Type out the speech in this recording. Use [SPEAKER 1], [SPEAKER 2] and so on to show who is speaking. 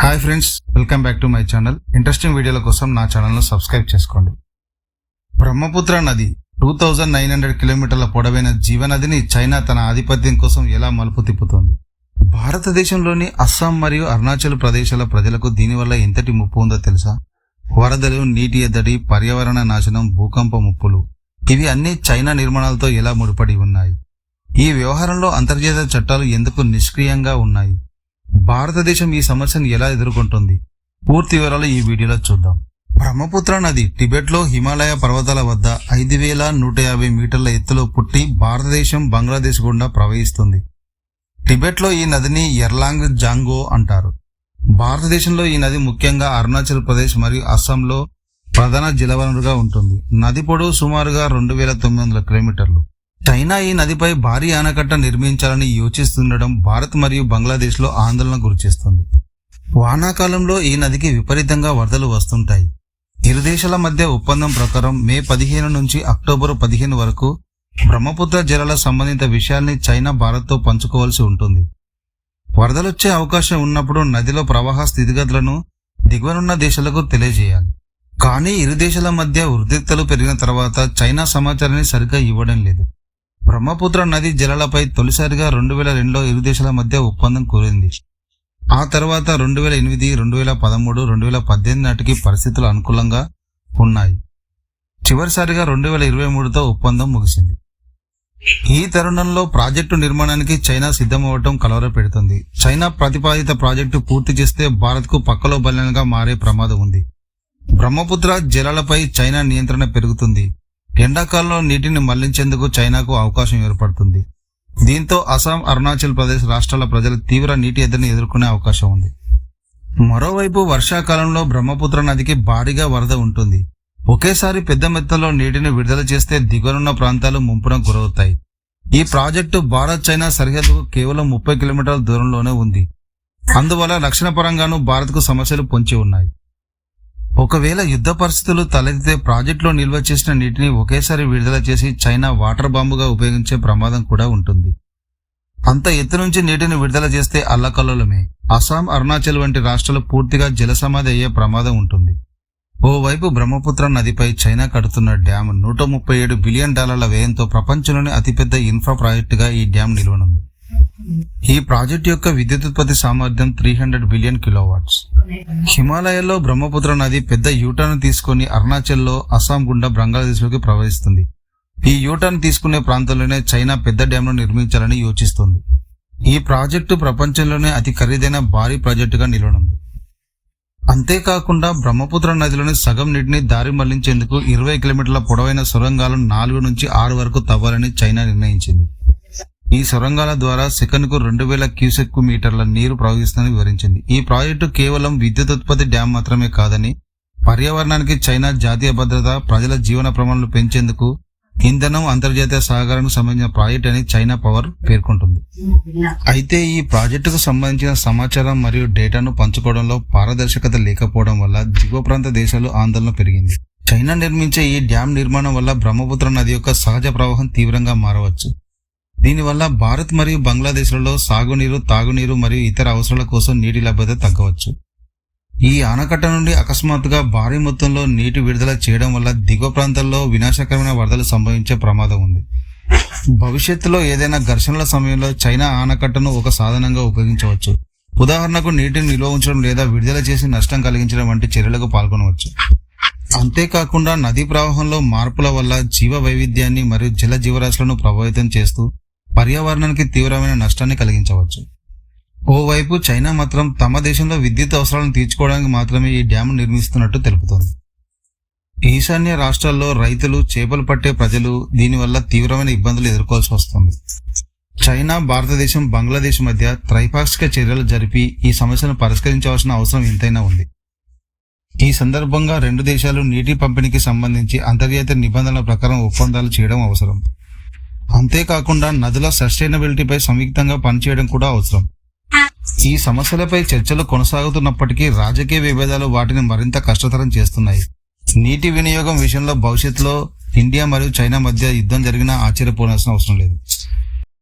[SPEAKER 1] Hi friends welcome back to my channel interesting వీడియోల కోసం నా ఛానల్ను సబ్స్క్రైబ్ చేసుకోండి. బ్రహ్మపుత్ర నది టూ థౌజండ్ నైన్ హండ్రెడ్ కిలోమీటర్ల పొడవైన జీవనదిని చైనా తన ఆధిపత్యం కోసం ఎలా మలుపు తిప్పుతోంది? భారతదేశంలోని అస్సాం మరియు అరుణాచల్ ప్రదేశాల ప్రజలకు దీనివల్ల ఎంతటి ముప్పు ఉందో తెలుసా? వరదలు నీటి ఎద్దడి పర్యావరణ నాశనం భూకంప ముప్పులు. ఇవి అన్ని చైనా నిర్మాణాలతో ఎలా ముడిపడి ఉన్నాయి? ఈ వ్యవహారంలో అంతర్జాతీయ చట్టాలు ఎందుకు నిష్క్రియంగా ఉన్నాయి? భారతదేశం ఈ సమస్యను ఎలా ఎదుర్కొంటుంది? పూర్తి వివరాలు ఈ వీడియోలో చూద్దాం. బ్రహ్మపుత్ర నది టిబెట్లో హిమాలయ పర్వతాల వద్ద ఐదు వేల నూట యాభై మీటర్ల ఎత్తులో పుట్టి భారతదేశం బంగ్లాదేశ్ గుండా ప్రవహిస్తుంది. టిబెట్లో ఈ నదిని ఎర్లాంగ్ జాంగో అంటారు. భారతదేశంలో ఈ నది ముఖ్యంగా అరుణాచల్ ప్రదేశ్ మరియు అస్సాంలో ప్రధాన జలవనరుగా ఉంటుంది. నది పొడవు సుమారుగా రెండు వేల తొమ్మిది వందల కిలోమీటర్లు. చైనా ఈ నదిపై భారీ ఆనకట్ట నిర్మించాలని యోచిస్తుండడం భారత్ మరియు బంగ్లాదేశ్లో ఆందోళన గురిచేస్తుంది. వానాకాలంలో ఈ నదికి విపరీతంగా వరదలు వస్తుంటాయి. ఇరు దేశాల మధ్య ఒప్పందం ప్రకారం మే పదిహేను నుంచి అక్టోబర్ పదిహేను వరకు బ్రహ్మపుత్ర జలాల సంబంధిత విషయాల్ని చైనా భారత్తో పంచుకోవాల్సి ఉంటుంది. వరదలొచ్చే అవకాశం ఉన్నప్పుడు నదిలో ప్రవాహ స్థితిగతులను దిగువనున్న దేశాలకు తెలియజేయాలి. కానీ ఇరు దేశాల మధ్య ఉద్రిక్తలు పెరిగిన తర్వాత చైనా సమాచారాన్ని సరిగ్గా ఇవ్వడం లేదు. బ్రహ్మపుత్ర నది జలాలపై తొలిసారిగా రెండు వేల రెండులో ఇరు దేశాల మధ్య ఒప్పందం కోరింది ఆ తర్వాత రెండు వేల ఎనిమిది రెండు వేల పదమూడు రెండు వేల పద్దెనిమిది నాటికి పరిస్థితులు అనుకూలంగా ఉన్నాయి. చివరిసారిగా రెండు వేల ఇరవై మూడుతో ఒప్పందం ముగిసింది. ఈ తరుణంలో ప్రాజెక్టు నిర్మాణానికి చైనా సిద్ధమవటం కలవరపెడుతుంది. చైనా ప్రతిపాదిత ప్రాజెక్టు పూర్తి చేస్తే భారత్కు పక్కలో బలంగా మారే ప్రమాదం ఉంది. బ్రహ్మపుత్ర జలాలపై చైనా నియంత్రణ పెరుగుతుంది. ఎండాకాలంలో నీటిని మళ్ళించేందుకు చైనాకు అవకాశం ఏర్పడుతుంది. దీంతో అస్సాం అరుణాచల్ ప్రదేశ్ రాష్ట్రాల ప్రజలు తీవ్ర నీటి ఎద్దడిని ఎదుర్కొనే అవకాశం ఉంది. మరోవైపు వర్షాకాలంలో బ్రహ్మపుత్ర నదికి భారీగా వరద ఉంటుంది. ఒకేసారి పెద్ద మొత్తంలో నీటిని విడుదల చేస్తే దిగువనున్న ప్రాంతాలు ముంపున గురవుతాయి. ఈ ప్రాజెక్టు భారత్ చైనా సరిహద్దుకు కేవలం ముప్పై కిలోమీటర్ల దూరంలోనే ఉంది. అందువల్ల రక్షణ పరంగానూ భారత్కు సమస్యలు పొంచి ఉన్నాయి. ఒకవేళ యుద్ధ పరిస్థితులు తలెత్తితే ప్రాజెక్టులో నిల్వ చేసిన నీటిని ఒకేసారి విడుదల చేసి చైనా వాటర్ బాంబుగా ఉపయోగించే ప్రమాదం కూడా ఉంటుంది. అంత ఎత్తు నుంచి నీటిని విడుదల చేస్తే అల్లకల్లోలమే. అస్సాం అరుణాచల్ వంటి రాష్ట్రాలు పూర్తిగా జలసమాధి అయ్యే ప్రమాదం ఉంటుంది. ఓవైపు బ్రహ్మపుత్ర నదిపై చైనా కడుతున్న డ్యామ్ నూట ముప్పై ఏడు బిలియన్ డాలర్ల వ్యయంతో ప్రపంచంలోని అతిపెద్ద ఇన్ఫ్రా ప్రాజెక్టుగా ఈ డ్యామ్ నిలవనుంది. ఈ ప్రాజెక్టు యొక్క విద్యుత్ ఉత్పత్తి సామర్థ్యం త్రీ హండ్రెడ్ బిలియన్ కిలోవాట్స్. హిమాలయాల్లో బ్రహ్మపుత్ర నది పెద్ద యూటర్న్ తీసుకొని అరుణాచల్లో అస్సాం గుండా బంగ్లాదేశ్లోకి ప్రవహిస్తుంది. ఈ యూటర్న్ తీసుకునే ప్రాంతంలోనే చైనా పెద్ద డ్యాంను నిర్మించాలని యోచిస్తుంది. ఈ ప్రాజెక్టు ప్రపంచంలోనే అతి ఖరీదైన భారీ ప్రాజెక్టుగా నిలవనుంది. అంతేకాకుండా బ్రహ్మపుత్ర నదిలోని సగం నీటిని దారి మళ్ళించేందుకు ఇరవై కిలోమీటర్ల పొడవైన సొరంగాలను నాలుగు నుంచి ఆరు వరకు తవ్వాలని చైనా నిర్ణయించింది. ఈ సొరంగాల ద్వారా సెకనుకు రెండు వేల క్యూసెక్ మీటర్ల నీరు ప్రవహిస్తుందని వివరించింది. ఈ ప్రాజెక్టు కేవలం విద్యుత్ ఉత్పత్తి డ్యాం మాత్రమే కాదని పర్యావరణానికి చైనా జాతీయ భద్రత ప్రజల జీవన ప్రమాణాలు పెంచేందుకు ఇంధనం అంతర్జాతీయ సహకారానికి సంబంధించిన ప్రాజెక్ట్ అని చైనా పవర్ పేర్కొంటుంది. అయితే ఈ ప్రాజెక్టుకు సంబంధించిన సమాచారం మరియు డేటాను పంచుకోవడంలో పారదర్శకత లేకపోవడం వల్ల దిగువ ప్రాంత దేశాలు ఆందోళన పెరిగింది. చైనా నిర్మించే ఈ డ్యాం నిర్మాణం వల్ల బ్రహ్మపుత్ర నది యొక్క సహజ ప్రవాహం తీవ్రంగా మారవచ్చు. దీనివల్ల భారత్ మరియు బంగ్లాదేశ్లలో సాగునీరు తాగునీరు మరియు ఇతర అవసరాల కోసం నీటి లభ్యత తగ్గవచ్చు. ఈ ఆనకట్ట నుండి అకస్మాత్తుగా భారీ మొత్తంలో నీటి విడుదల చేయడం వల్ల దిగువ ప్రాంతాల్లో వినాశకరమైన వరదలు సంభవించే ప్రమాదం ఉంది. భవిష్యత్తులో ఏదైనా ఘర్షణల సమయంలో చైనా ఆనకట్టను ఒక సాధనంగా ఉపయోగించవచ్చు. ఉదాహరణకు నీటిని నిల్వ ఉంచడం లేదా విడుదల చేసి నష్టం కలిగించడం వంటి చర్యలకు పాల్గొనవచ్చు. అంతేకాకుండా నదీ ప్రవాహంలో మార్పుల వల్ల జీవ వైవిధ్యాన్ని మరియు జల జీవరాశులను ప్రభావితం చేస్తూ పర్యావరణానికి తీవ్రమైన నష్టాన్ని కలిగించవచ్చు. ఓవైపు చైనా మాత్రం తమ దేశంలో విద్యుత్ అవసరాలను తీర్చుకోవడానికి మాత్రమే ఈ డ్యామ్ నిర్మిస్తున్నట్టు తెలుపుతోంది. ఈశాన్య రాష్ట్రాల్లో రైతులు చేపలు పట్టే ప్రజలు దీనివల్ల తీవ్రమైన ఇబ్బందులు ఎదుర్కోవాల్సి వస్తుంది. చైనా భారతదేశం బంగ్లాదేశ్ మధ్య త్రైపాక్షిక చర్యలు జరిపి ఈ సమస్యను పరిష్కరించవలసిన అవసరం ఎంతైనా ఉంది. ఈ సందర్భంగా రెండు దేశాలు నీటి పంపిణీకి సంబంధించి అంతర్జాతీయ నిబంధనల ప్రకారం ఒప్పందాలు చేయడం అవసరం. అంతేకాకుండా నదుల సస్టైనబిలిటీపై సంయుక్తంగా పనిచేయడం కూడా అవసరం. ఈ సమస్యలపై చర్చలు కొనసాగుతున్నప్పటికీ రాజకీయ విభేదాలు వాటిని మరింత కష్టతరం చేస్తున్నాయి. నీటి వినియోగం విషయంలో భవిష్యత్తులో ఇండియా మరియు చైనా మధ్య యుద్ధం జరిగినా ఆశ్చర్యపోవాల్సిన అవసరం లేదు.